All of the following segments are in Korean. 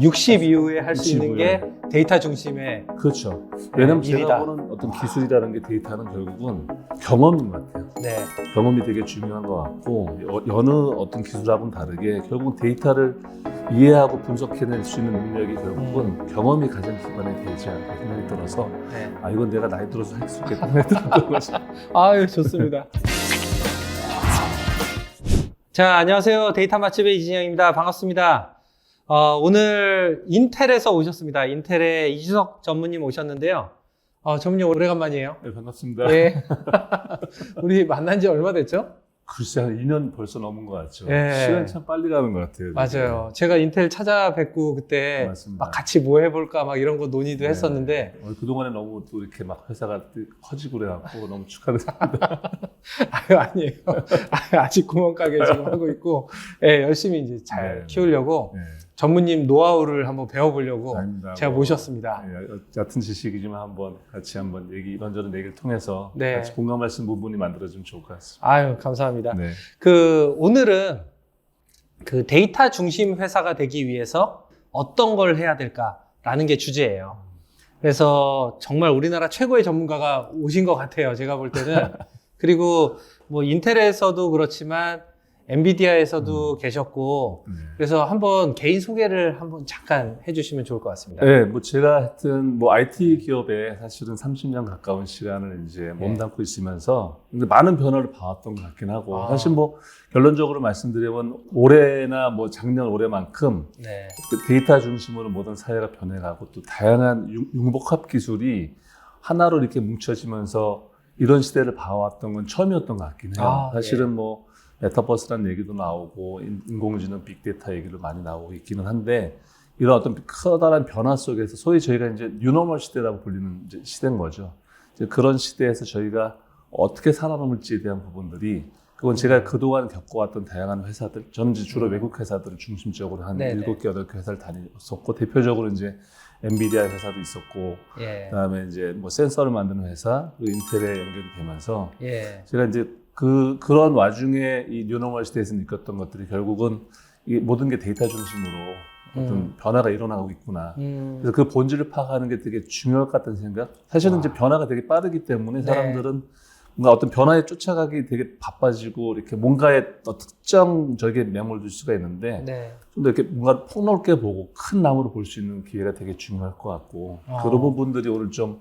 60 이후에 할수60 있는 게 데이터 중심의 그렇죠. 왜냐면 네, 제가 일이다. 보는 어떤 기술이라는 게 데이터는 결국은 경험인 것 같아요. 네. 경험이 되게 중요한 것 같고 여- 여느 어떤 기술하고는 다르게 결국 데이터를 이해하고 분석해낼 수 있는 능력이 결국은 경험이 가장 기반이 되지 않을까 생각이 들어서 네. 아 이건 내가 나이 들어서 할 수 있겠다 들었던 거죠. 아유 좋습니다. 자 안녕하세요 데이터 맛집의 이진영입니다. 반갑습니다. 어, 오늘 인텔에서 오셨습니다. 인텔의 이준석 전무님 오셨는데요. 어, 전무님 오래간만이에요. 네, 반갑습니다. 예. 우리 만난 지 얼마 됐죠? 글쎄 한 2년 벌써 넘은 것 같죠. 예. 시간 참 빨리 가는 것 같아요. 맞아요. 제가 인텔 찾아뵙고 그때 맞습니다. 막 같이 뭐 해볼까 막 이런 거 논의도 네. 했었는데 어, 그동안에 너무 또 이렇게 막 회사가 커지고 그래갖고 너무 축하드립니다. 아유 아니에요. 아직 구멍가게 지금 하고 있고 예, 열심히 이제 잘 네. 키우려고 네. 전무님 노하우를 한번 배워보려고 아닙니다. 제가 뭐, 모셨습니다. 네, 얕은 지식이지만 한번 같이 한번 얘기 이런저런 얘기를 통해서 네. 같이 공감할 수 있는 부분이 만들어지면 좋을 것 같습니다. 아유 감사합니다. 네. 그 오늘은 그 데이터 중심 회사가 되기 위해서 어떤 걸 해야 될까라는 게 주제예요. 그래서 정말 우리나라 최고의 전문가가 오신 것 같아요. 제가 볼 때는 그리고 뭐 인텔에서도 그렇지만 엔비디아에서도 계셨고 네. 그래서 한번 개인 소개를 한번 잠깐 해주시면 좋을 것 같습니다. 네, 뭐 제가 하여튼 뭐 IT 기업에 사실은 30년 가까운 시간을 이제 몸담고 있으면서 근데 많은 변화를 봐왔던 것 같긴 하고 아. 사실 뭐 결론적으로 말씀드리면 올해나 뭐 작년 올해만큼 네. 그 데이터 중심으로 모든 사회가 변해가고 또 다양한 융- 융복합 기술이 하나로 이렇게 뭉쳐지면서 이런 시대를 봐왔던 건 처음이었던 것 같긴 해요. 아, 사실은 뭐 메타버스라는 얘기도 나오고 인- 인공지능 빅데이터 얘기도 많이 나오고 있기는 한데 이런 어떤 커다란 변화 속에서 소위 저희가 이제 뉴노멀 시대라고 불리는 시대인 거죠. 그런 시대에서 저희가 어떻게 살아남을지에 대한 부분들이 그건 제가 그동안 겪어왔던 다양한 회사들, 저는 이제 주로 외국 회사들을 중심적으로 한. 일곱 개 여덟 개 회사를 다녔었고 대표적으로 이제 엔비디아 회사도 있었고 예. 그 다음에 이제 뭐 센서를 만드는 회사 그리고 인텔에 연결이 되면서 예. 제가 이제 그 그런 와중에 이 뉴노멀 시대에서 느꼈던 것들이 결국은 이 모든 게 데이터 중심으로 어떤 음. 변화가 일어나고 있구나. 음. 그래서 그 본질을 파악하는 게 되게 중요할 것 같다는 생각. 사실은 와. 이제 변화가 되게 빠르기 때문에 네. 사람들은 뭔가 어떤 변화에 쫓아가기 되게 바빠지고 이렇게 뭔가에 어, 특정 저기에 매몰될 수가 있는데 네. 좀더 이렇게 뭔가 폭넓게 보고 큰 나무를 볼수 있는 기회가 되게 중요할 것 같고 아. 그런 부분들이 오늘 좀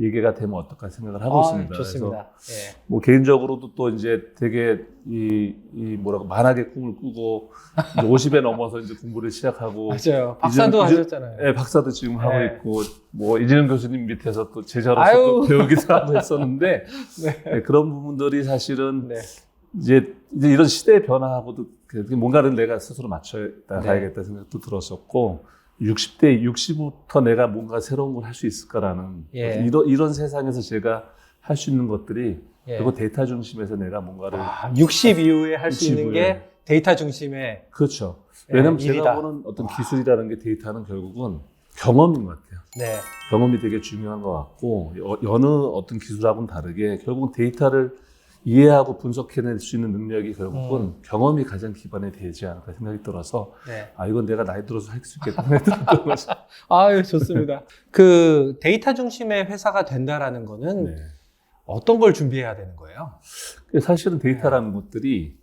얘기가 되면 어떨까 생각을 하고 아, 있습니다. 좋습니다. 예. 뭐 개인적으로도 또 이제 되게 이, 이 뭐라고 만학의 꿈을 꾸고 50에 넘어서 이제 공부를 시작하고 맞아요. 박사도 이제- 하셨잖아요. 예, 박사도 지금 하고 네. 있고 뭐 이진영 교수님 밑에서 또 제자로서 아유. 또 배우기도 하고 했었는데 네. 예, 그런 부분들이 사실은 네. 이제, 이제 이런 시대의 변화하고도 그 뭔가를 내가 스스로 맞춰 네. 생각도 들었었고 60대 60부터 내가 뭔가 새로운 걸 할 수 있을까라는 예. 이런 이런 세상에서 제가 할 수 있는 것들이 예. 그리고 데이터 중심에서 내가 뭔가를 아, 60 이후에 할수60 있는. 게 데이터 중심의 그렇죠. 예, 왜냐면 일이다. 제가 보는 어떤 기술이라는 게 데이터는 결국은 경험인 것 같아요. 네. 경험이 되게 중요한 것 같고 여- 여느 어떤 기술하고는 다르게 결국은 데이터를 이해하고 분석해낼 수 있는 능력이 결국은 음. 경험이 가장 기반이 되지 않을까 생각이 들어서 네. 아 이건 내가 나이 들어서 할 수 있겠다 생각이 거죠. 아유, 좋습니다. 그 데이터 중심의 회사가 된다라는 거는 네. 어떤 걸 준비해야 되는 거예요? 사실은 데이터라는 네. 것들이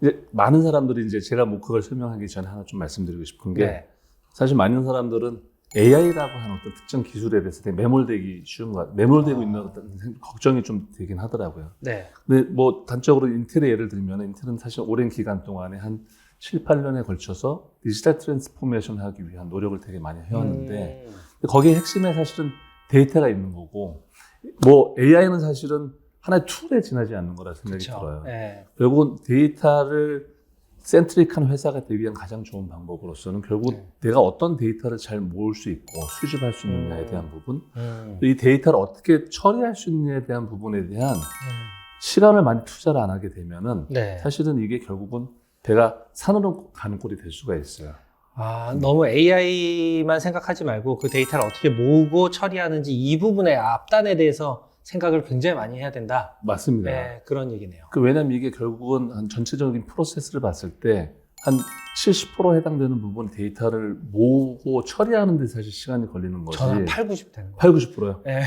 이제 많은 사람들이 이제 제가 뭐 그걸 설명하기 전에 하나 좀 말씀드리고 싶은 게 네. 사실 많은 사람들은 AI라고 하는 어떤 특정 기술에 대해서 되게 매몰되기 쉬운 것 같아요. 매몰되고 아. 있는 어떤 생- 걱정이 좀 되긴 하더라고요. 네. 근데 뭐 단적으로 인텔의 예를 들면 인텔은 사실 오랜 기간 동안에 한 7, 8년에 걸쳐서 디지털 트랜스포메이션 하기 위한 노력을 되게 많이 해왔는데 음. 거기에 핵심에 사실은 데이터가 있는 거고 뭐 AI는 사실은 하나의 툴에 지나지 않는 거라 생각이 그쵸. 들어요. 네. 결국은 데이터를 센트릭한 회사가 되기 위한 가장 좋은 방법으로서는 결국 네. 내가 어떤 데이터를 잘 모을 수 있고 수집할 수 있느냐에 음. 대한 부분, 음. 또이 데이터를 어떻게 처리할 수 있느냐에 대한 부분에 대한 음. 시간을 많이 투자를 안 하게 되면은 네. 사실은 이게 결국은 배가 산으로 가는 꼴이 될 수가 있어요. 아, 너무 AI만 생각하지 말고 그 데이터를 어떻게 모으고 처리하는지 이 부분의 앞단에 대해서 생각을 굉장히 많이 해야 된다. 맞습니다. 네, 그런 얘기네요. 그 왜냐면 이게 결국은 한 전체적인 프로세스를 봤을 때 한 70% 해당되는 부분 데이터를 모으고 처리하는 데 사실 시간이 걸리는 것이 저는 8, 90 되는 거예요. 8, 90%요. 예.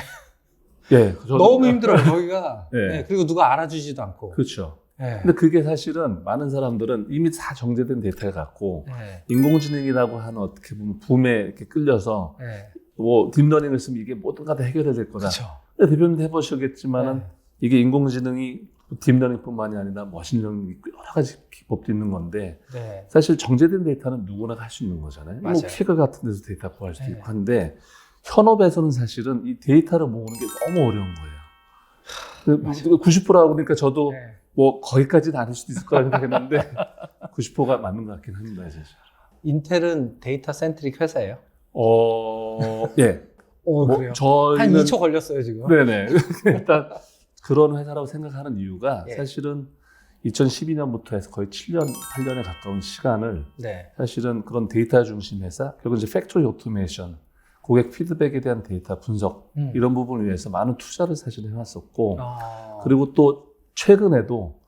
예. 저도- 너무 힘들어요, 거기가. 네. 예, 그리고 누가 알아주지도 않고. 그렇죠. 예. 근데 그게 사실은 많은 사람들은 이미 다 정제된 데이터를 갖고 예. 인공지능이라고 하는 어떻게 보면 붐에 이렇게 끌려서 예. 뭐 딥러닝을 쓰면 이게 모든 가 다 해결해야 될 거다. 그렇죠. 근데 대표님도 해보시겠지만은 예. 이게 인공지능이 딥러닝뿐만이 아니라 머신러닝 있고 여러 가지 기법도 있는 건데 네. 사실 정제된 데이터는 누구나 할 수 있는 거잖아요. 뭐 맞아요. 캐그 같은 데서 데이터 구할 수도 네. 있고 한데 현업에서는 사실은 이 데이터를 모으는 게 너무 어려운 거예요. 맞아요. 90%라고 그러니까 저도 예. 뭐 거기까지는 아닐 수도 있을 거라 생각했는데 90%가 맞는 것 같긴 합니다, 진짜. 인텔은 데이터 센트릭 회사예요. 어, 예. 오, 뭐 그래요? 저희는 한 2초 걸렸어요, 지금. 네네. 일단 그런 회사라고 생각하는 이유가 예. 사실은 2012년부터 해서 거의 7년, 8년에 가까운 시간을 네. 사실은 그런 데이터 중심 회사, 결국 이제 팩토리 오토메이션, 고객 피드백에 대한 데이터 분석 음. 이런 부분을 위해서 많은 투자를 사실 해왔었고 아. 그리고 또 최근에도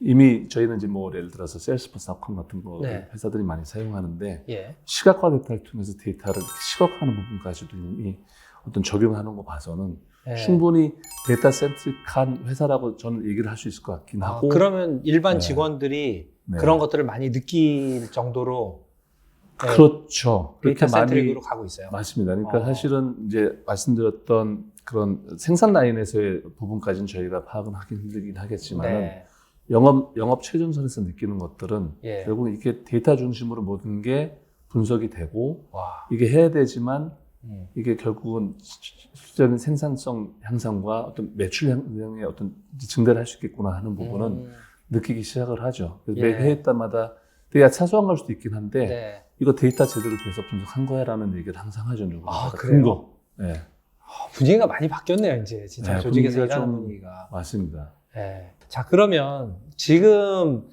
이미 저희는 이제 뭐 예를 들어서 셀스포스 아컴 같은 거 네. 회사들이 많이 사용하는데 예. 시각화 데이터를 통해서 데이터를 시각화하는 부분까지도 이미 어떤 적용하는 거 봐서는 예. 충분히 데이터 센트릭한 회사라고 저는 얘기를 할 수 있을 것 같긴 아, 하고 그러면 일반 네. 직원들이 네. 그런 것들을 많이 느낄 정도로 네, 그렇죠. 데이터 센트릭으로 가고 있어요. 맞습니다. 그러니까 어. 사실은 이제 말씀드렸던 그런 생산 라인에서의 부분까지는 저희가 파악은 하긴 힘들긴 하겠지만 은 네. 영업 영업 최전선에서 느끼는 것들은 예. 결국 이게 데이터 중심으로 모든 게 분석이 되고 와. 이게 해야 되지만 음. 이게 결국은 실제는 생산성 향상과 어떤 매출 향상의 어떤 증대를 할 수 있겠구나 하는 부분은 음. 느끼기 시작을 하죠. 그래서 예. 매 회에 따마다 되게 사소한 걸 수도 있긴 한데 네. 이거 데이터 제대로 돼서 분석한 거야라는 얘기를 항상 하죠. 아, 큰 그래요? 거. 네, 아, 분위기가 많이 바뀌었네요, 이제. 진짜 네, 조직에서 일하는 좀- 분위기가. 맞습니다. 네. 자, 그러면 지금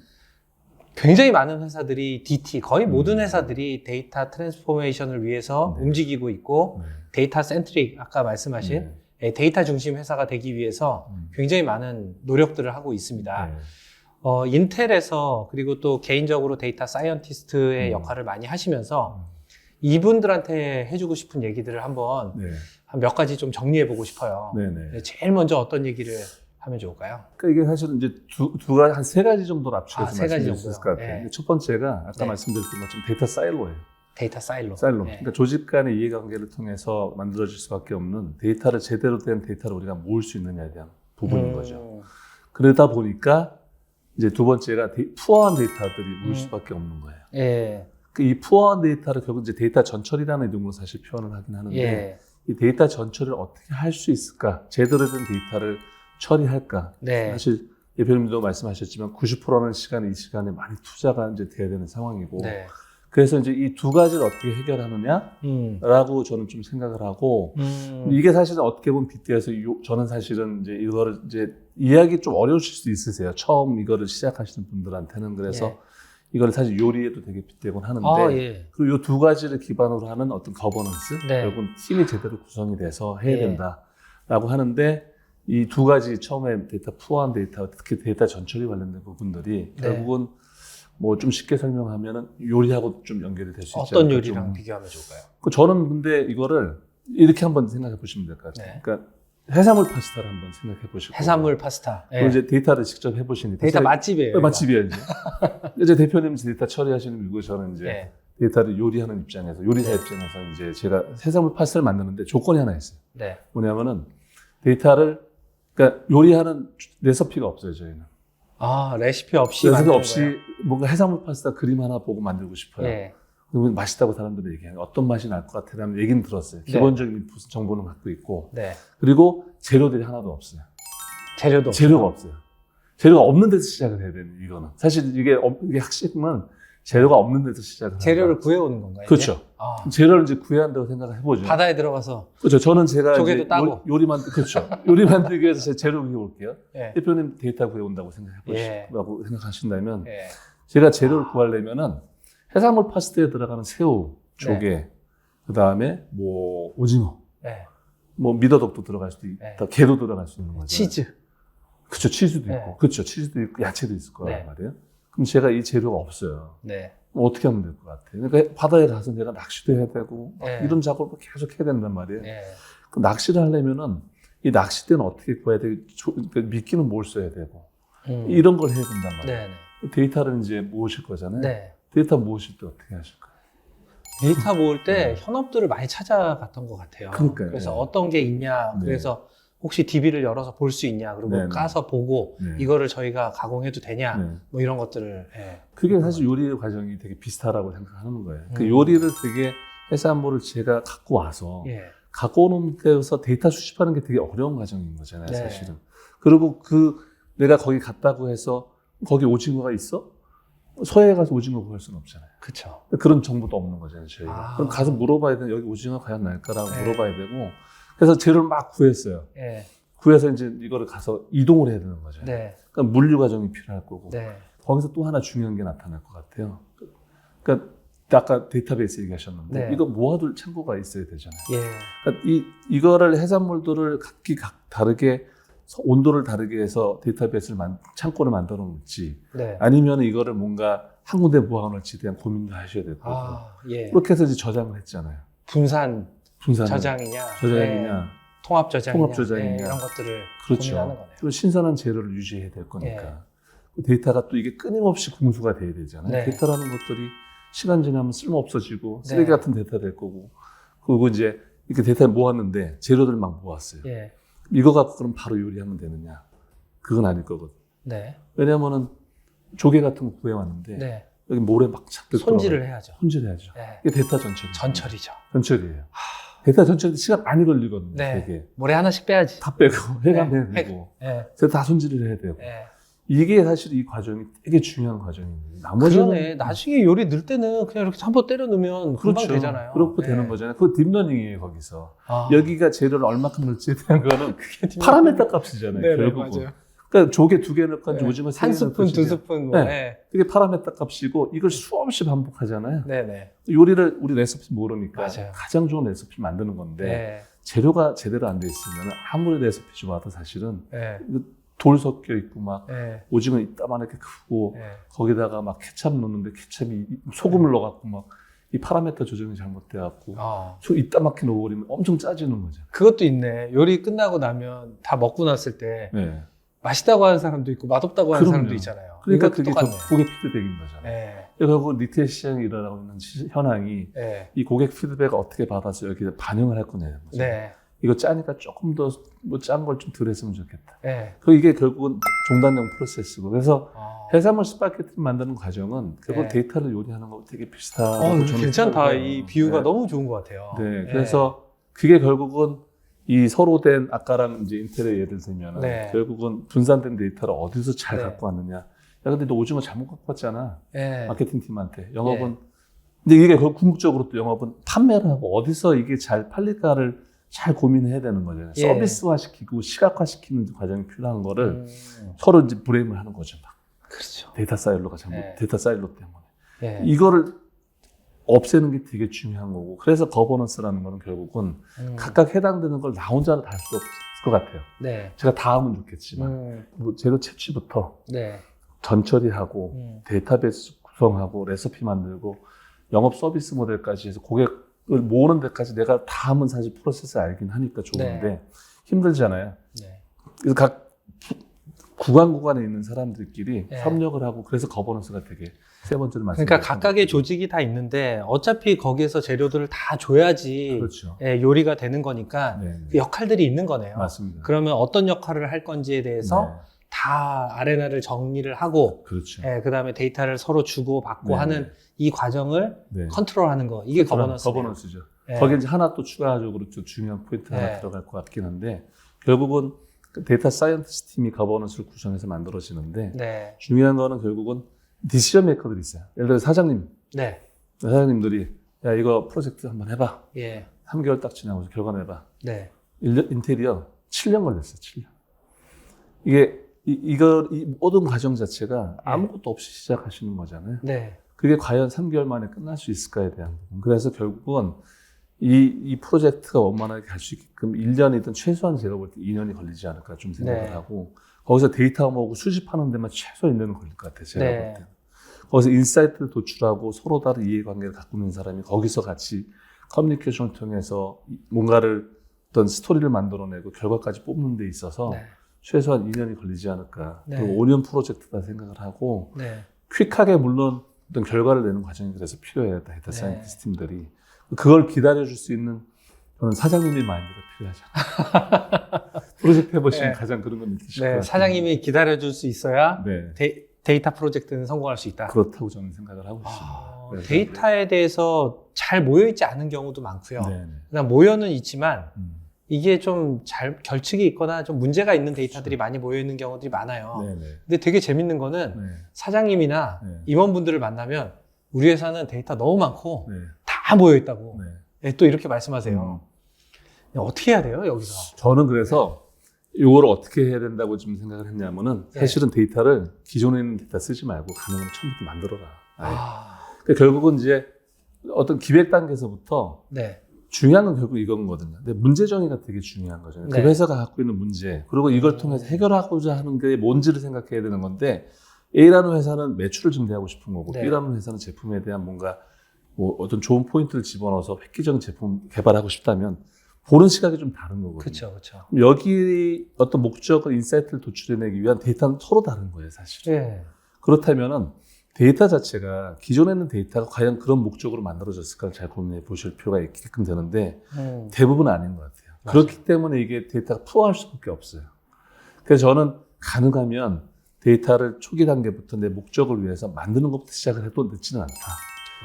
굉장히 많은 회사들이 DT, 거의 음. 모든 회사들이 데이터 트랜스포메이션을 위해서 네. 움직이고 있고 네. 데이터 센트릭, 아까 말씀하신 네. 예, 데이터 중심 회사가 되기 위해서 음. 굉장히 많은 노력들을 하고 있습니다. 네. 어, 인텔에서 그리고 또 개인적으로 데이터 사이언티스트의 음. 역할을 많이 하시면서 이분들한테 해주고 싶은 얘기들을 한번 네. 한몇 가지 좀 정리해 보고 싶어요. 네. 네. 네, 제일 먼저 어떤 얘기를 하면 좋을까요? 그러니까 이게 사실은 이제 두, 두 가지, 한세 가지 정도로 압축해서 아, 세 가지 말씀드릴 수 있을 것 정도요? 같아요. 네. 첫 번째가 아까 네. 말씀드렸던 것처럼 데이터 사일로예요. 데이터 사일로. 사일로. 네. 그러니까 조직 간의 이해관계를 통해서 만들어질 수밖에 없는 데이터를 제대로 된 데이터를 우리가 모을 수 있느냐에 대한 부분인 음, 거죠. 그러다 보니까 이제 두 번째가 데이, 푸어한 데이터들이 모일 음. 수밖에 없는 거예요. 예, 그이 푸어한 데이터를 결국 이제 데이터 전처리라는 이름으로 사실 표현을 하긴 하는데 예, 이 데이터 전처리를 어떻게 할 수 있을까? 제대로 된 데이터를 처리할까? 네, 사실 예표님도 말씀하셨지만 90%는 시간이 이 시간에 많이 투자가 이제 돼야 되는 상황이고 네, 그래서 이제 이 두 가지를 어떻게 해결하느냐라고 음, 저는 좀 생각을 하고 음, 이게 사실은 어떻게 보면 빗대어서 요- 저는 사실은 이제 이거를 이제 이해하기 좀 어려우실 수도 있으세요. 처음 이거를 시작하시는 분들한테는 그래서 예. 이걸 사실 요리에도 되게 빗대곤 하는데 아, 예, 그리고 이 두 가지를 기반으로 하는 어떤 거버넌스 네. 결국은 팀이 제대로 구성이 돼서 해야 예. 된다라고 하는데 이 두 가지 처음에 데이터 푸어한 데이터 특히 데이터 전처리 관련된 부분들이 네. 결국은 뭐 좀 쉽게 설명하면은 요리하고 좀 연결이 될 수 있지 어떤 요리랑 좀. 비교하면 좋을까요? 그 저는 근데 이거를 이렇게 한번 생각해 보시면 될 것 같아요. 네. 그러니까 해산물 파스타를 한번 생각해 보시고 해산물 파스타. 예. 그리고 이제 데이터를 직접 해 보시니까 데이터 저희- 맛집이에요. 네, 맛집이에요 이제. 이제 대표님 데이터 처리하시는 이고 저는 이제 예, 데이터를 요리하는 입장에서 요리사 네. 입장에서 이제 제가 해산물 파스타를 만드는데 조건이 하나 있어요. 네, 뭐냐면은 데이터를 그러니까 요리하는 레시피가 없어요 저희는. 아 레시피 없이 레시피 없이 거예요? 뭔가 해산물 파스타 그림 하나 보고 만들고 싶어요. 예, 그러면 맛있다고 사람들이 얘기해요. 어떤 맛이 날 것 같아라는 얘기는 들었어요. 네. 기본적인 무슨 정보는 갖고 있고 네, 그리고 재료들이 하나도 없어요. 재료도 재료가 없어요. 재료가 없는 데서 시작을 해야 되는 이거는 사실 이게 없- 이게 핵심은 재료가 없는 데서 시작을 재료를. 구해오는 건가요? 이제? 그렇죠. 아, 재료를 이제 구해야 한다고 생각을 해보죠. 바다에 들어가서 그렇죠. 저는 제가 조개도 이제 따고. 요, 요리 만들 그렇죠. 요리 만들기 위해서 제 재료 구해올게요. 예, 대표님 데이터 구해온다고 생각해 예. 보시고 생각하신다면 예, 제가 재료를 구하려면은 해산물 파스타에 들어가는 새우, 조개, 그 다음에 뭐 오징어, 예, 뭐 미더덕도 들어갈 수도 있다, 네. 게도 들어갈 수 있는 거죠. 치즈. 그렇죠. 치즈도 네. 있고, 그렇죠. 치즈도 있고, 야채도 있을 거란 네. 말이에요. 그럼 제가 이 재료가 없어요. 네, 뭐 어떻게 하면 될 것 같아? 그러니까 바다에 가서 내가 낚시도 해야 되고 막 네. 이런 작업을 계속 해야 된단 말이에요. 예. 그 낚시를 하려면은 이 낚싯대는 어떻게 구해야 되고 조- 그러니까 미끼는 뭘 써야 되고 음. 이런 걸 해야 된단 말이에요. 네, 네. 데이터를 이제 모으실 거잖아요. 네. 데이터 모으실 때 어떻게 하실까요? 데이터 모을 때 네. 현업들을 많이 찾아갔던 것 같아요. 그러니까요. 그래서 네. 어떤 게 있냐, 네. 그래서 혹시 DB를 열어서 볼 수 있냐, 그리고 네, 네. 까서 보고 네. 이거를 저희가 가공해도 되냐, 네. 뭐 이런 것들을. 예. 그게 사실 요리의 과정이 되게 비슷하다고 생각하는 거예요. 그 음. 요리를 되게 해산물을 제가 갖고 와서 예. 갖고 오는 데서 데이터 수집하는 게 되게 어려운 과정인 거잖아요, 네. 사실은. 그리고 그 내가 거기 갔다고 해서 거기 오징어가 있어? 서해에 가서 오징어 구할 수는 없잖아요. 그쵸. 그런 정보도 없는 거잖아요, 저희가. 아. 그럼 가서 물어봐야 돼. 여기 오징어 과연 날까라고 네. 물어봐야 되고. 그래서 재료를 막 구했어요. 예. 구해서 이제 이거를 가서 이동을 해야 되는 거죠. 네. 그러니까 물류 과정이 필요할 거고. 네. 거기서 또 하나 중요한 게 나타날 것 같아요. 그러니까 아까 데이터베이스 얘기하셨는데 네. 이거 모아둘 창고가 있어야 되잖아요. 예. 그러니까 이 이거를 해산물들을 각기 각 다르게 서- 온도를 다르게 해서 데이터베이스를 만, 창고를 만들어 놓을지 네. 아니면 이거를 뭔가 한 군데 모아놓을지 대한 고민도 하셔야 될 거고 아, 예. 그렇게 해서 이제 저장을 했잖아요. 분산 분산 저장이냐, 저장이냐 예. 통합 저장이냐, 통합 저장이냐. 예, 이런 것들을 그렇죠. 고민하는 거네요. 또 신선한 재료를 유지해야 될 거니까 그 데이터가 또 이게 끊임없이 공수가 돼야 되잖아요. 네. 데이터라는 것들이 시간 지나면 쓸모 없어지고 네. 쓰레기 같은 데이터 될 거고 그리고 이제 이렇게 데이터를 모았는데 재료들 막 모았어요. 예. 이거 갖고 그럼 바로 요리하면 되느냐? 그건 아닐 거거든. 네. 왜냐면은 조개 같은 거 구해왔는데 네. 여기 모래 막 잡듯 손질을 들어가요. 해야죠. 손질해야죠. 네. 이게 데이터 전처리. 전처리죠. 전처리예요. 데이터 전처리 시간 많이 걸리거든요. 네. 되게 모래 하나씩 빼야지. 다 빼고 해가 네. 해야 되고 예. 그래서 다 손질을 해야 되고 예. 이게 사실 이 과정이 되게 중요한 과정입니다. 나머지는 그러네. 나중에 요리 넣을 때는 그냥 이렇게 한 번 때려 넣으면 금방 그렇죠. 되잖아요. 그렇고 예. 되는 거잖아요. 그거 딥러닝이에요 거기서. 아, 여기가 재료를 얼마큼 넣을지에 대한 거는 그게 파라메타 값이잖아요. 네, 네, 결국은. 맞아요. 그러니까 조개 두 개 넣고 네. 오징어 한 스푼, 두 스푼. 뭐. 네. 네. 그게 파라메타 값이고 이걸 수없이 반복하잖아요. 네, 네. 요리를 우리 레시피 모르니까 맞아요. 가장 좋은 레시피 만드는 건데 네. 재료가 제대로 안 돼 있으면 아무리 레시피 좋아도 사실은 네. 돌 섞여 있고 막 네. 오징어 이따만하게 크고 네. 거기다가 막 케찹 넣는데 케찹이 소금을 넣어갖고 막 이 파라메타 조정이 잘못돼갖고 아, 저 이따맣게 넣어버리면 엄청 짜지는 거죠. 그것도 있네. 요리 끝나고 나면 다 먹고 났을 때 네. 맛있다고 하는 사람도 있고 맛없다고 하는 그럼요. 사람도 있잖아요. 그러니까 그게 똑같네. 고객 피드백인 거잖아요. 네. 결국 리테일 시장이 일어나고 있는 시- 현황이 네. 이 고객 피드백을 어떻게 받아서 여기에 반영을 할 거냐는 거죠. 네. 이거 짜니까 조금 더뭐짠걸 좀 덜 했으면 좋겠다. 네. 그 이게 결국은 종단형 프로세스고 그래서 아. 해산물 스파게티 만드는 과정은 결국 네. 데이터를 요리하는 거 되게 비슷하다고 어, 저는 괜찮다. 생각해요. 이 비유가 네. 너무 좋은 것 같아요. 네, 그래서 그게 결국은 이 서로 된 아까랑 이제 인텔의 예를 들면 네. 결국은 분산된 데이터를 어디서 잘 네. 갖고 왔느냐. 야 근데 너 오징어 잘못 갖고 왔잖아. 네. 마케팅 팀한테 영업은 근데 이게 궁극적으로 또 영업은 판매를 하고 어디서 이게 잘 팔릴까를 잘 고민해야 되는 거잖아요. 예. 서비스화 시키고 시각화 시키는 과정이 필요한 거를 음, 서로 이제 브레임을 하는 거죠. 막 그렇죠. 데이터 사일로가 잘못 네. 데이터 사일로 때문에 네. 이거를 없애는 게 되게 중요한 거고 그래서 거버넌스라는 거는 결국은 음, 각각 해당되는 걸 나 혼자는 다 할 수 없을 것 같아요. 네. 제가 다 하면 좋겠지만 음, 뭐 재료 채취부터 네. 전처리하고 음, 데이터베이스 구성하고 레시피 만들고 영업 서비스 모델까지 해서 고객을 모으는 데까지 내가 다 하면 사실 프로세스 알긴 하니까 좋은데 힘들잖아요. 네. 그래서 각 구간 구간에 있는 사람들끼리 네. 협력을 하고 그래서 거버넌스가 되게 세 번째로 말씀. 그러니까 각각의 조직이 다 있는데 어차피 거기에서 재료들을 다 줘야지 그렇죠. 예, 요리가 되는 거니까 네, 그 역할들이 있는 거네요. 맞습니다. 그러면 어떤 역할을 할 건지에 대해서 네, 다 아레나를 정리를 하고 그렇죠. 예, 그다음에 데이터를 서로 주고 받고 네, 하는 이 과정을 네. 컨트롤하는 거 이게 거버넌스. 거버넌스죠. 예. 거기에 이제 하나 또 추가적으로 좀 중요한 포인트가 하나 네. 들어갈 것 같긴 한데 결국은 그 데이터 사이언티스트 팀이 거버넌스를 구성해서 만들어지는데 네, 중요한 거는 결국은 디시전 메이커들이 있어요. 예를 들어 사장님, 네, 사장님들이 야 이거 프로젝트 한번 해봐. 예, 3개월 딱 지나고 결과 내봐. 네, 1년, 인테리어 7년 걸렸어요. 7년. 이게 이, 이거 이 모든 과정 자체가 네. 아무것도 없이 시작하시는 거잖아요. 네, 그게 과연 3개월 만에 끝날 수 있을까에 대한 부분. 그래서 결국은 이, 이 프로젝트가 원만하게 갈 수 있게끔 1년이든 최소한 제가 볼 때 2년이 걸리지 않을까 좀 생각을 네. 하고 거기서 데이터 모으고 수집하는 데만 최소 1년은 걸릴 것 같아요. 제가 네. 볼 때는. 거기서 인사이트를 도출하고 서로 다른 이해관계를 갖고 있는 사람이 거기서 같이 커뮤니케이션을 통해서 뭔가를 어떤 스토리를 만들어내고 결과까지 뽑는 데 있어서 네. 최소한 2년이 걸리지 않을까. 네. 그리고 5년 프로젝트다 생각을 하고 네. 퀵하게 물론 어떤 결과를 내는 과정이 그래서 필요해요. 데이터 네. 사이언티스트 팀들이. 그걸 기다려줄 수 있는 저는 사장님의 마인드가 필요하죠. 프로젝트 해보시면 네. 가장 그런 건 느끼실 것 네. 사장님이 기다려줄 수 있어야 네. 데, 데이 터 프로젝트는 성공할 수 있다. 그렇다고 저는 생각을 하고 있습니다. 아, 그래서- 데이터에 대해서 잘 모여있지 않은 경우도 많고요. 네, 네. 그냥 모여는 있지만 음. 이게 좀 잘 결측이 있거나 좀 문제가 있는 데이터들이 많이 모여 있는 경우들이 많아요. 네, 네. 근데 되게 재밌는 거는 네. 사장님이나 네. 임원분들을 만나면 우리 회사는 데이터 너무 많고 네. 다 모여 있다고 네. 예, 또 이렇게 말씀하세요. 음. 어떻게 해야 돼요 여기서? 저는 그래서 이걸 어떻게 해야 된다고 좀 생각을 했냐면은 네. 사실은 데이터를 기존에 있는 데이터 쓰지 말고 가능하면 처음부터 만들어라. 아, 그러니까 결국은 이제 어떤 기획 단계에서부터 네, 중요한 건 결국 이건거든요. 근데 문제 정의가 되게 중요한 거잖아요. 네. 그 회사가 갖고 있는 문제, 그리고 이걸 음. 통해서 해결하고자 하는 게 뭔지를 생각해야 되는 건데, A라는 회사는 매출을 증대하고 싶은 거고, 네. B라는 회사는 제품에 대한 뭔가 뭐 어떤 좋은 포인트를 집어넣어서 획기적인 제품 개발하고 싶다면, 보는 시각이 좀 다른 거거든요. 그렇죠, 그렇죠. 여기 어떤 목적을, 인사이트를 도출해내기 위한 데이터는 서로 다른 거예요, 사실. 예, 그렇다면은 데이터 자체가 기존에 있는 데이터가 과연 그런 목적으로 만들어졌을까 잘 고민해 보실 필요가 있게끔 되는데 음, 대부분 아닌 것 같아요. 맞아요. 그렇기 때문에 이게 데이터가 푸어할 수밖에 없어요. 그래서 저는 가능하면 데이터를 초기 단계부터 내 목적을 위해서 만드는 것부터 시작을 해도 늦지는 않다.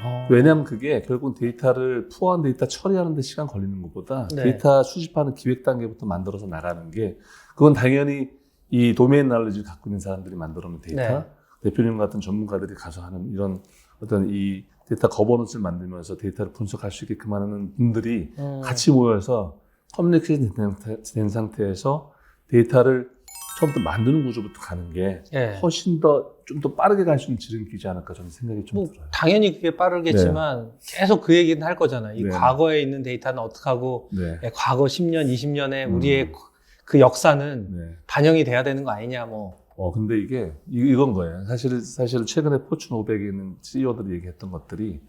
어, 왜냐하면 그게 결국은 데이터를 푸어한 데이터 처리하는 데 시간 걸리는 것보다 네. 데이터 수집하는 기획 단계부터 만들어서 나가는 게 그건 당연히 이 도메인 날리지를 갖고 있는 사람들이 만들어 놓은 데이터 네. 대표님 같은 전문가들이 가서 하는 이런 어떤 이 데이터 거버넌스를 만들면서 데이터를 분석할 수 있게끔 하는 분들이 음, 같이 모여서 커뮤니케이션 된, 상태- 된 상태에서 데이터를 처음부터 만드는 구조부터 가는 게 예. 훨씬 더 좀 더 빠르게 갈 수 있는 지름길이지 않을까 저는 생각이 좀 뭐 들어요. 당연히 그게 빠르겠지만 계속 그 얘기는 할 거잖아요. 이 네. 과거에 있는 데이터는 어떻게 하고 네. 예, 과거 10년, 20년의 음. 우리의 그 역사는 네. 반영이 돼야 되는 거 아니냐 뭐. 어, 근데 이게 이- 이건 거예요. 사실 사실은 최근에 포춘 500에 있는 CEO들이 얘기했던 것들이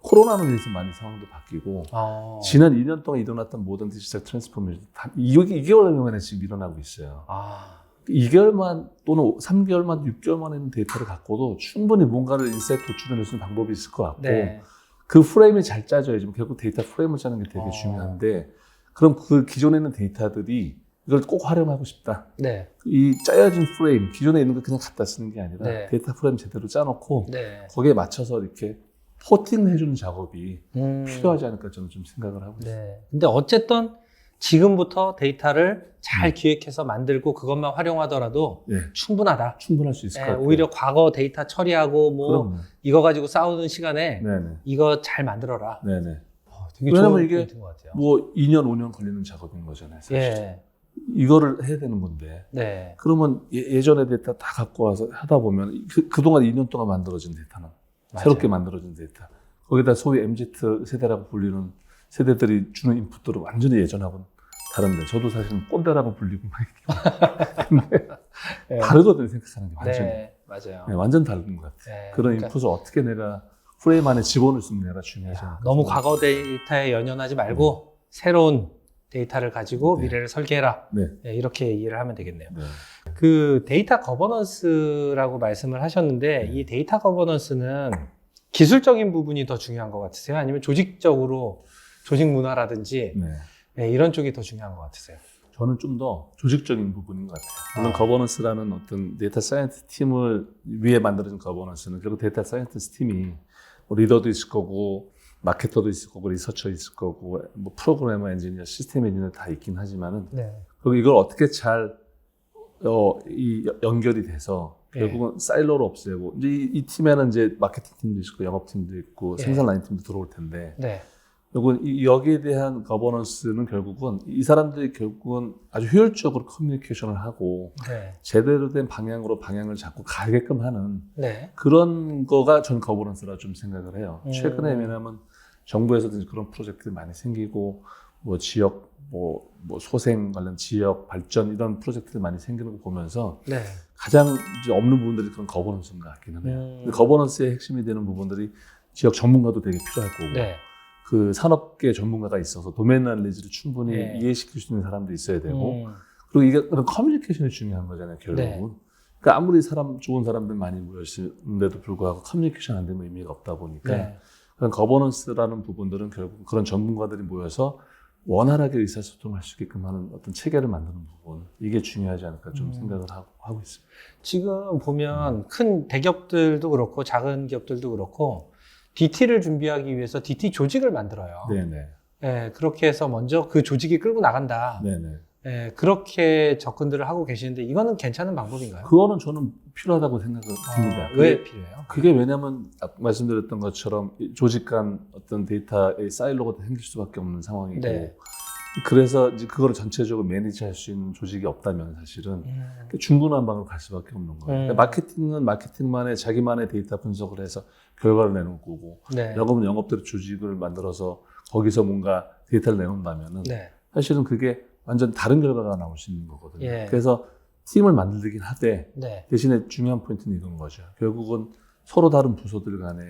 코로나로 인해서 많이 상황도 바뀌고 어. 지난 2년 동안 일어났던 모든 디지털 트랜스포메이션 다 2개월 만에 지금 일어나고 있어요. 아. 2개월만 또는 3개월만, 6개월만 있는 데이터를 갖고도 충분히 뭔가를 인사이트 도출해낼 수 있는 방법이 있을 것 같고 네. 그 프레임이 잘 짜져야지 결국 데이터 프레임을 짜는 게 되게 어. 중요한데 그럼 그 기존에 있는 데이터들이 이걸 꼭 활용하고 싶다. 네. 이 짜여진 프레임, 기존에 있는 거 그냥 갖다 쓰는 게 아니라 네. 데이터 프레임 제대로 짜놓고 네. 거기에 맞춰서 이렇게 포팅을 해주는 작업이 음. 필요하지 않을까 저는 좀 생각을 하고 있어요. 네. 근데 어쨌든 지금부터 데이터를 잘 음. 기획해서 만들고 그것만 활용하더라도 네, 충분하다. 충분할 수 있을 예, 것 같아요. 오히려 과거 데이터 처리하고 뭐 그럼요. 이거 가지고 싸우는 시간에 네네. 이거 잘 만들어라. 네네. 어, 되게 왜냐면 좋은 이게 포인트인 것 같아요. 뭐 2년, 5년 걸리는 작업인 거잖아요. 사실. 예. 이거를 해야 되는 건데. 네. 그러면 예, 전의 데이터 다 갖고 와서 하다 보면 그, 그동안 2년 동안 만들어진 데이터는 맞아요. 새롭게 만들어진 데이터. 거기다 소위 MZ 세대라고 불리는 세대들이 주는 인풋들은 완전히 예전하고는 다른데 저도 사실은 꼰대라고 불리고 막 이렇게 근데 예. 다르거든요 생각하는 게 완전히 네. 맞아요. 네, 완전 다른 것 같아요. 네. 그런 그러니까 인풋을 어떻게 내가 프레임 안에 집어넣을 수 있느냐가 않을까. 너무. 과거 데이터에 연연하지 말고 새로운 데이터를 가지고 네. 미래를 설계해라. 네. 네, 이렇게 이해를 하면 되겠네요. 네. 그 데이터 거버넌스라고 말씀을 하셨는데 네. 이 데이터 거버넌스는 기술적인 부분이 더 중요한 것 같으세요? 아니면 조직적으로 조직 문화라든지 네. 네, 이런 쪽이 더 중요한 것 같으세요? 저는 좀 더 조직적인 부분인 것 같아요. 물론 아. 거버넌스라는 어떤 데이터 사이언티스트 팀을 위해 만들어진 거버넌스는 결국 데이터 사이언티스트 팀이 뭐 리더도 있을 거고 마케터도 있을 거고 리서처 있을 거고 뭐 프로그래머 엔지니어 시스템 엔지니어 다 있긴 하지만은 네. 그리고 이걸 어떻게 잘 어, 이 여- 연결이 돼서 예. 결국은 사일로를 없애고 이제 이, 이 팀에는 이제 마케팅 팀도 있고 영업 팀도 있고 예. 생산 라인 팀도 들어올 텐데 네. 이- 여기에 대한 거버넌스는 결국은 이 사람들이 결국은 아주 효율적으로 커뮤니케이션을 하고 네. 제대로 된 방향으로 방향을 잡고 가게끔 하는 네. 그런 거가 전 거버넌스라 좀 생각을 해요. 음. 최근에 왜냐하면 정부에서도 그런 프로젝트들이 많이 생기고 뭐 지역 뭐, 뭐 소생 관련 지역 발전 이런 프로젝트들이 많이 생기는 거 보면서 네. 가장 이제 없는 부분들이 그런 거버넌스인 것 같기는 해요. 음. 거버넌스의 핵심이 되는 부분들이 지역 전문가도 되게 필요할 거고 네. 그 산업계 전문가가 있어서 도메인 날리지를 충분히 네. 이해시킬 수 있는 사람도 있어야 되고 음. 그리고 이게 그런 커뮤니케이션이 중요한 거잖아요 결국은. 네. 그러니까 아무리 사람 좋은 사람들 많이 모였는데도 불구하고 커뮤니케이션 안 되면 의미가 없다 보니까 네. 그런 거버넌스라는 부분들은 결국 그런 전문가들이 모여서 원활하게 의사소통할 수 있게끔 하는 어떤 체계를 만드는 부분 이게 중요하지 않을까 좀 음. 생각을 하고, 하고 있습니다. 지금 보면 큰 대기업들도 그렇고 작은 기업들도 그렇고 DT를 준비하기 위해서 DT 조직을 만들어요. 네네. 예, 그렇게 해서 먼저 그 조직이 끌고 나간다. 네네. 예, 그렇게 접근들을 하고 계시는데 이거는 괜찮은 방법인가요? 그거는 저는 필요하다고 생각을 듭니다. 어, 왜 필요해요? 그게 왜냐하면 아까 말씀드렸던 것처럼 이 조직 간 어떤 데이터의 사일로가 생길 수밖에 없는 상황이고 네. 그래서 이제 그거를 전체적으로 매니지할 수 있는 조직이 없다면 사실은 음, 중구난방으로 갈 수밖에 없는 거예요. 음. 그러니까 마케팅은 마케팅만의 자기만의 데이터 분석을 해서 결과를 내는 거고 네. 영업은 영업대로 조직을 만들어서 거기서 뭔가 데이터를 내놓는다면은 네. 사실은 그게 완전 다른 결과가 나올 수 있는 거거든요. 예. 그래서 팀을 만들긴 하되 네. 대신에 중요한 포인트는 이건 거죠. 결국은 서로 다른 부서들 간에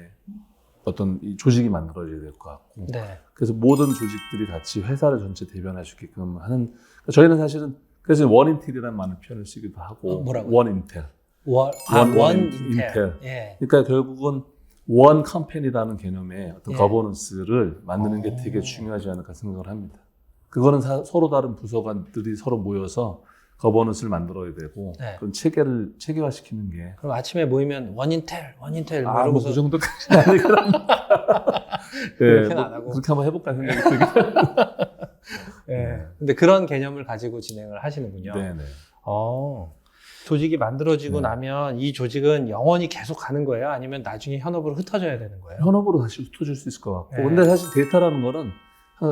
어떤 이 조직이 만들어져야 될 것 같고 네. 그래서 모든 조직들이 같이 회사를 전체 대변할 수 있게끔 하는 그러니까 저희는 사실은 그래서 원인텔이라는 많은 표현을 쓰기도 하고 어, 뭐라고요? 원인텔 원, 아, 원, 원원 인텔. 인텔. 예. 그러니까 결국은 원 컴퍼니라는 개념의 어떤 예. 거버넌스를 만드는 게 어. 되게 중요하지 않을까 생각을 합니다. 그거는 사- 서로 다른 부서관들이 서로 모여서 거버넌스를 만들어야 되고 네. 그런 체계를 체계화시키는 게 그럼 아침에 모이면 원인텔, 원인텔 아, 뭐 그 정도까지 아니까 그렇게는 안 하고. 그렇게 한번 해볼까 생각이 들긴 예. 근데 그런 개념을 가지고 진행을 하시는군요. 네 네. 어. 조직이 만들어지고 네. 나면 이 조직은 영원히 계속 가는 거예요? 아니면 나중에 현업으로 흩어져야 되는 거예요? 현업으로 다시 흩어질 수 있을 것 같고 네. 근데 사실 데이터라는 거는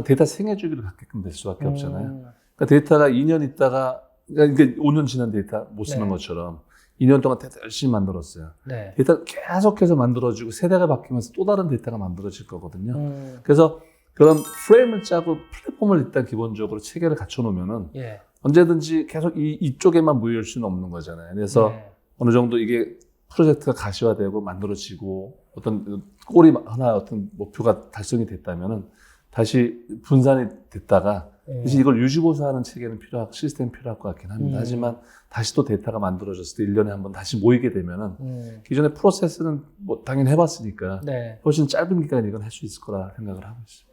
데이터 생애 주기를 갖게끔 될 수밖에 없잖아요. 음, 그러니까 데이터가 2년 있다가 그러니까 이게 5년 지난 데이터 못 쓰는 네. 것처럼 2년 동안 데이터 열심히 만들었어요. 네. 데이터가 계속해서 만들어지고 세대가 바뀌면서 또 다른 데이터가 만들어질 거거든요. 음, 그래서 그런 프레임을 짜고 플랫폼을 일단 기본적으로 체계를 갖춰 놓으면은 예. 언제든지 계속 이, 이쪽에만 모일 수는 없는 거잖아요. 그래서 네. 어느 정도 이게 프로젝트가 가시화되고 만들어지고 어떤 골이 하나 어떤 목표가 달성이 됐다면은 다시 분산이 됐다가 예. 그래서 이걸 유지보수하는 체계는 필요하고 시스템이 필요할 것 같긴 합니다. 음. 하지만 다시 또 데이터가 만들어졌을 때 1년에 한 번 다시 모이게 되면은 음, 기존의 프로세스는 뭐 당연히 해봤으니까 네. 훨씬 짧은 기간에 이건 할 수 있을 거라 생각을 하고 있습니다.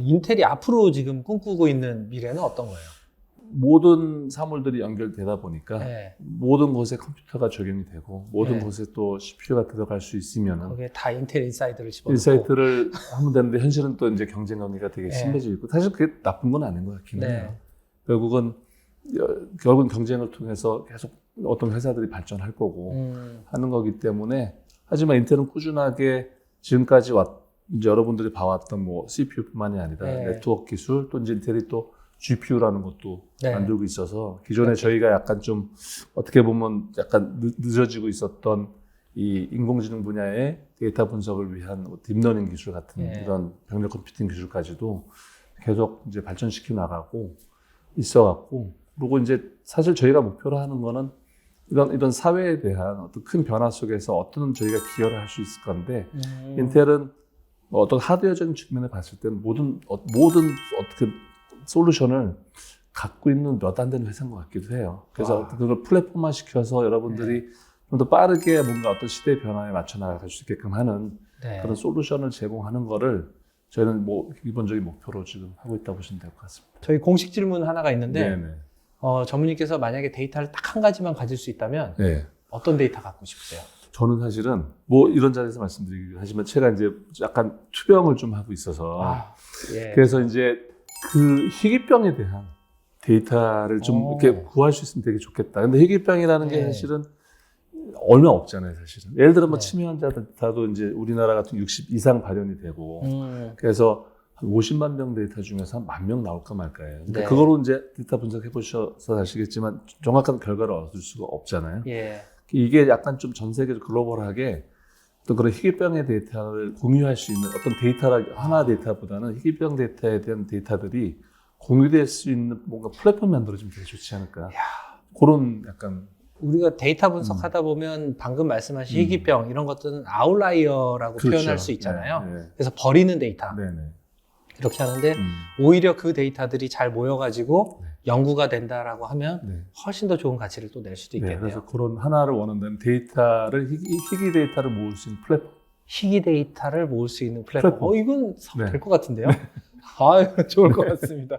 인텔이 앞으로 지금 꿈꾸고 있는 미래는 어떤 거예요? 모든 사물들이 연결되다 보니까 네. 모든 곳에 컴퓨터가 적용이 되고 모든 네. 곳에 또 CPU가 들어갈 수 있으면은 거기에 다 인텔 인사이드를 집어넣고 인사이트를 하면 되는데 현실은 또 이제 경쟁 관계가 되게 네. 심해지고 있고 사실 그게 나쁜 건 아닌 것 같긴 해요. 네. 결국은 여- 결국은 경쟁을 통해서 계속 어떤 회사들이 발전할 거고 음, 하는 거기 때문에 하지만 인텔은 꾸준하게 지금까지 왔 이제 여러분들이 봐왔던 뭐 CPU뿐만이 아니라 네. 네트워크 기술 또 이제 인텔이 또 GPU라는 것도 네. 만들고 있어서 기존에 네. 저희가 약간 좀 어떻게 보면 약간 늦, 늦어지고 있었던 이 인공지능 분야의 데이터 분석을 위한 뭐 딥러닝 기술 같은 네. 이런 병력 컴퓨팅 기술까지도 계속 이제 발전시켜 나가고 있어 갖고 그리고 이제 사실 저희가 목표로 하는 거는 이런 이런 사회에 대한 어떤 큰 변화 속에서 어떤 저희가 기여를 할 수 있을 건데 음, 인텔은 뭐 어떤 하드웨어적인 측면에 봤을 때는 모든 어, 모든 어떻게 솔루션을 갖고 있는 몇 안 되는 회사인 것 같기도 해요. 그래서 와. 그걸 플랫폼화 시켜서 여러분들이 좀더 빠르게 뭔가 어떤 시대 변화에 맞춰 나갈 수 있게끔 하는 네. 그런 솔루션을 제공하는 거를 저희는 뭐 기본적인 목표로 지금 하고 있다고 보시면 될 것 같습니다. 저희 공식 질문 하나가 있는데 네네. 어, 전무님께서 만약에 데이터를 딱 한 가지만 가질 수 있다면 네. 어떤 데이터 갖고 싶으세요? 저는 사실은 뭐 이런 자리에서 말씀드리긴 하지만 제가 이제 약간 투병을 좀 하고 있어서 아, 예. 그래서 이제 그 희귀병에 대한 데이터를 좀 오. 이렇게 구할 수 있으면 되게 좋겠다. 근데 희귀병이라는 게 네. 사실은 얼마 없잖아요, 사실은. 예를 들어 뭐 네. 치매 환자 데이터도 이제 우리나라 같은 60 이상 발현이 되고 음, 그래서 한 50만 명 데이터 중에서 한 만 명 나올까 말까예요. 그러니까 네. 그거로 이제 데이터 분석해 보셔서 아시겠지만 정확한 결과를 얻을 수가 없잖아요. 예. 이게 약간 좀 전 세계적으로 글로벌하게 어떤 그런 희귀병의 데이터를 공유할 수 있는 어떤 데이터라 하나 데이터보다는 희귀병 데이터에 대한 데이터들이 공유될 수 있는 뭔가 플랫폼 만들어지면 되게 좋지 않을까. 그런 약간 우리가 데이터 분석하다 보면 방금 말씀하신 희귀병 이런 것들은 아웃라이어라고 표현할 수 있잖아요. 네, 네. 그래서 버리는 데이터 네, 네. 이렇게 하는데 음, 오히려 그 데이터들이 잘 모여가지고 네. 연구가 된다라고 하면 네. 훨씬 더 좋은 가치를 또 낼 수도 네, 있겠네요. 그래서 그런 하나를 원한다면 데이터를 희귀, 희귀 데이터를 모을 수 있는 플랫폼. 희귀 데이터를 모을 수 있는 플랫폼. 플랫폼. 어, 이건 네. 될것 같은데요? 아유, 좋을 것 같습니다.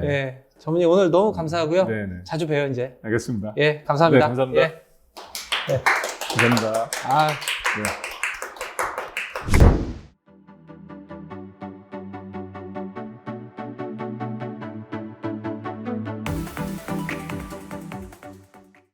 네. 예. 전문님 오늘 너무 감사하고요. 네, 네. 자주 봬요, 이제. 알겠습니다. 예, 감사합니다. 네, 감사합니다. 예. 감사합니다. 아, 네.